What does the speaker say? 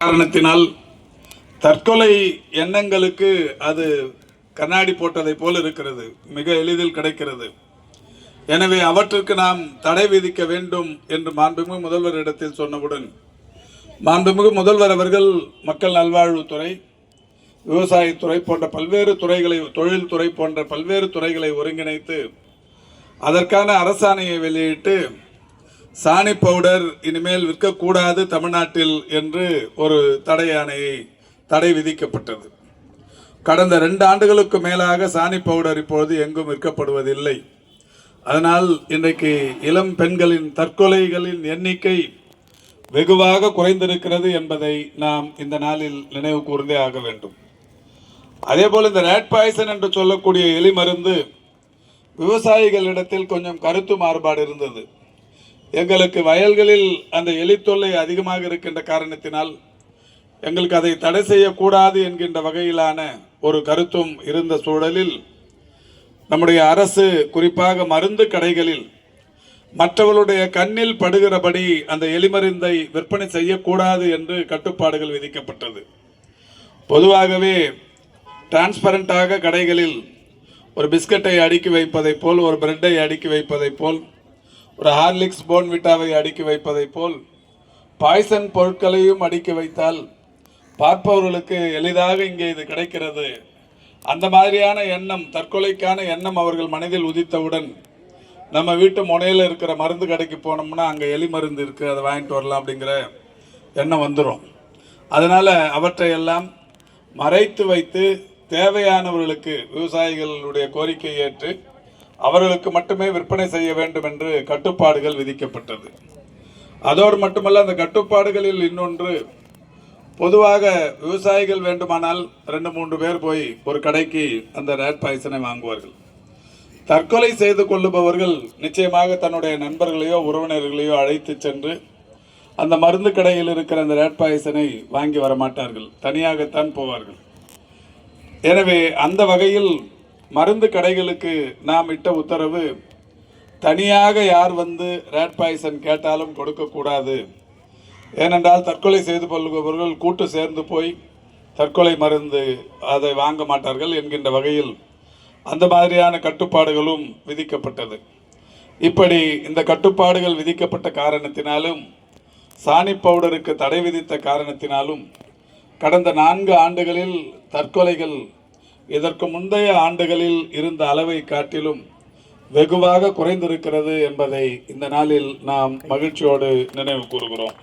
காரணத்தினால் தற்கொலை எண்ணங்களுக்கு அது கண்ணாடி போட்டதை போல் இருக்கிறது மிக எளிதில் கிடைக்கிறது. எனவே அவற்றுக்கு நாம் தடை விதிக்க வேண்டும் என்று மாண்புமிகு முதல்வரிடத்தில் சொன்னவுடன் மாண்புமிகு முதல்வர் அவர்கள் மக்கள் நல்வாழ்வுத்துறை விவசாயத்துறை போன்ற பல்வேறு துறைகளை தொழில்துறை போன்ற பல்வேறு துறைகளை ஒருங்கிணைத்து அதற்கான அரசாணையை வெளியிட்டு சாணி பவுடர் இனிமேல் விற்கக்கூடாது தமிழ்நாட்டில் என்று ஒரு தடை ஆணையை தடை விதிக்கப்பட்டது. கடந்த ரெண்டு ஆண்டுகளுக்கு மேலாக சாணி பவுடர் இப்பொழுது எங்கும் விற்கப்படுவதில்லை. அதனால் இன்றைக்கு இளம் பெண்களின் தற்கொலைகளின் எண்ணிக்கை வெகுவாக குறைந்திருக்கிறது என்பதை நாம் இந்த நாளில் நினைவு கூர்ந்தே ஆக வேண்டும். அதேபோல் இந்த ரேட் பாய்சன் என்று சொல்லக்கூடிய எலி மருந்து விவசாயிகளிடத்தில் கொஞ்சம் கருத்து மாறுபாடு இருந்தது. எங்களுக்கு வயல்களில் அந்த எலி தொல்லை அதிகமாக இருக்கின்ற காரணத்தினால் எங்களுக்கு அதை தடை செய்யக்கூடாது என்கின்ற வகையிலான ஒரு கருத்தும் இருந்த சூழலில் நம்முடைய அரசு குறிப்பாக மருந்து கடைகளில் மற்றவர்களுடைய கண்ணில் படுகிறபடி அந்த எலிமருந்தை விற்பனை செய்யக்கூடாது என்று கட்டுப்பாடுகள் விதிக்கப்பட்டது. பொதுவாகவே டிரான்ஸ்பரண்டாக கடைகளில் ஒரு பிஸ்கட்டை அடுக்கி வைப்பதைப் போல் ஒரு பிரெட்டை அடுக்கி வைப்பதைப் போல் ஒரு ஹார்லிக்ஸ் போன்விட்டாவை அடுக்கி வைப்பதைப் போல் பாய்சன் பொருட்களையும் அடுக்கி வைத்தால் பார்ப்பவர்களுக்கு எளிதாக இங்கே இது கிடைக்கிறது. அந்த மாதிரியான எண்ணம் தற்கொலைக்கான எண்ணம் அவர்கள் மனதில் உதித்தவுடன் நம்ம வீட்டு முனையில் இருக்கிற மருந்து கடைக்கு போனோம்னா அங்கே எலி மருந்து இருக்குது அதை வாங்கிட்டு வரலாம் அப்படிங்கிற எண்ணம் வந்துடும் அதனால் அவற்றையெல்லாம் மறைத்து வைத்து தேவையானவர்களுக்கு விவசாயிகளுடைய கோரிக்கை ஏற்று அவர்களுக்கு மட்டுமே விற்பனை செய்ய வேண்டும் என்று கட்டுப்பாடுகள் விதிக்கப்பட்டது. அதோடு மட்டுமல்ல அந்த கட்டுப்பாடுகளில் இன்னொன்று பொதுவாக விவசாயிகள் வேண்டுமானால் ரெண்டு மூன்று பேர் போய் ஒரு கடைக்கு அந்த ரேட் பாய்சனை வாங்குவார்கள். தற்கொலை செய்து கொள்ளுபவர்கள் நிச்சயமாக தன்னுடைய நண்பர்களையோ உறவினர்களையோ அழைத்து சென்று அந்த மருந்து கடையில் இருக்கிற அந்த ரேட் பாய்சனை வாங்கி வர மாட்டார்கள் தனியாகத்தான் போவார்கள். எனவே அந்த வகையில் மருந்து கடைகளுக்கு நாம் இட்ட உத்தரவு தனியாக யார் வந்து ரேட் பாய்சன் கேட்டாலும் கொடுக்கக்கூடாது ஏனென்றால் தற்கொலை செய்து கொள்பவர்கள் கூட்டு சேர்ந்து போய் தற்கொலை மருந்து அதை வாங்க மாட்டார்கள் என்கின்ற வகையில் அந்த மாதிரியான கட்டுப்பாடுகளும் விதிக்கப்பட்டது. இப்படி இந்த கட்டுப்பாடுகள் விதிக்கப்பட்ட காரணத்தினாலும் சாணி பவுடருக்கு தடை விதித்த காரணத்தினாலும் கடந்த நான்கு ஆண்டுகளில் தற்கொலைகள் இதற்கு முந்தைய ஆண்டுகளில் இருந்த அளவை காட்டிலும் வெகுவாக குறைந்திருக்கிறது என்பதை இந்த நாளில் நாம் மகிழ்ச்சியோடு நினைவு கூறுகிறோம்.